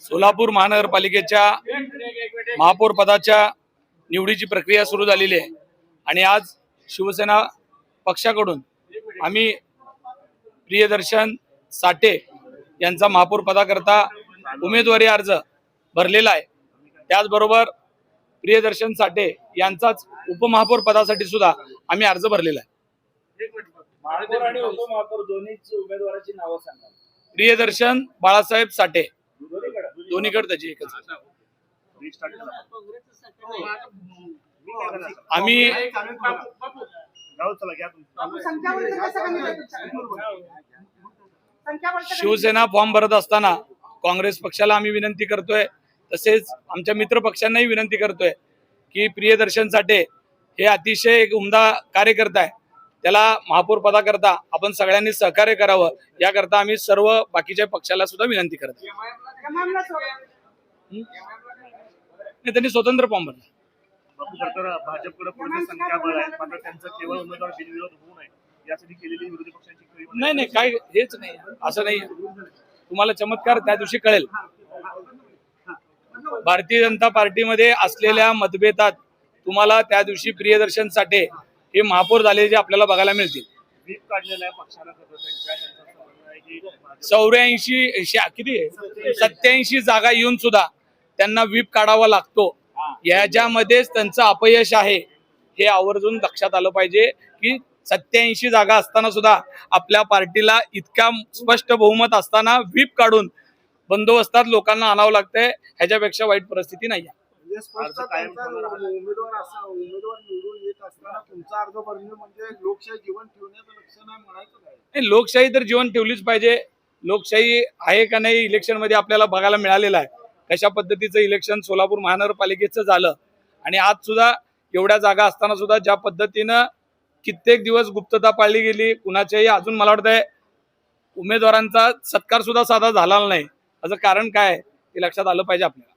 सोलापूर महानगरपालिकेच्या महापौर पदाच्या निवडीची प्रक्रिया सुरू झालेली आहे. आणि आज शिवसेना पक्षाकडून आम्ही प्रियदर्शन साठे यांचा महापौर पदाकरता उमेदवारी अर्ज भरलेला आहे. त्याचबरोबर प्रियदर्शन साठे यांचाच उपमहापौर पदासाठी सुद्धा आम्ही अर्ज भरलेला आहे. महापौर आणि उपमहापौर दोन्हीच उमेदवाराची नावं सांगा प्रियदर्शन बाळासाहेब साठे. दोन्हीकडे. त्याची एकच. आम्ही शिवसेना फॉर्म भरत असताना काँग्रेस पक्षाला आम्ही विनंती करतोय. तसेच आमच्या मित्र पक्षांनाही विनंती करतोय की प्रियदर्शनसाठी हे अतिशय एक उमदा कार्यकर्ता आहे. त्याला महापौर पदाकरता आपण सगळ्यांनी सहकार्य करावं याकरता आम्ही सर्व बाकीच्या पक्षाला सुद्धा विनंती करतो. नाही, त्यांनी स्वतंत्र फॉर्म भरला. बापू खरतर भाजपकडे पुरेसे संख्याबळ आहे मात्र त्यांचं केवळ उमेदवार बिनविरोध होऊ नये यासाठी केलेली विरोधी पक्षांची खरी मदत नाही नाही काय हेच नाही असं नाही. तुम्हाला चमत्कार त्या दिवशी कळेल. भारतीय जनता पार्टीमध्ये असलेल्या मतभेदात तुम्हाला त्या दिवशी प्रियदर्शन साठे हे महापौर झालेले आपल्याला बघायला मिळतील. आहे आहे चौऱ्याऐंशी किती? आहे सत्याऐंशी जागा येऊन सुद्धा त्यांना व्हीप काढावा लागतो. याच्यामध्येच त्यांचं अपयश आहे. हे आवर्जून लक्षात आलं पाहिजे की सत्याऐंशी जागा असताना सुद्धा आपल्या पार्टीला इतका स्पष्ट बहुमत असताना व्हीप काढून बंदोबस्तात लोकांना आणावं लागतंय. ह्याच्यापेक्षा वाईट परिस्थिती नाही म्हणजे अर्ज भरणे म्हणजे लोकशाही जीवन ठेवण्याचं लक्षण आहे म्हणायचं काय? नाही, लोकशाही तर जीवन ठेवलीच पाहिजे. लोकशाही आहे का नाही इलेक्शनमध्ये आपल्याला बघायला मिळालेलं आहे. कशा पद्धतीचं इलेक्शन सोलापूर महानगरपालिकेचं झालं आणि आज सुद्धा एवढ्या जागा असताना सुद्धा ज्या पद्धतीनं कित्येक दिवस गुप्तता पाळली गेली कुणाच्याही अजून मला वाटतंय उमेदवारांचा सत्कार सुद्धा साधा झाला नाही. याचं कारण काय ते लक्षात आलं पाहिजे आपल्याला.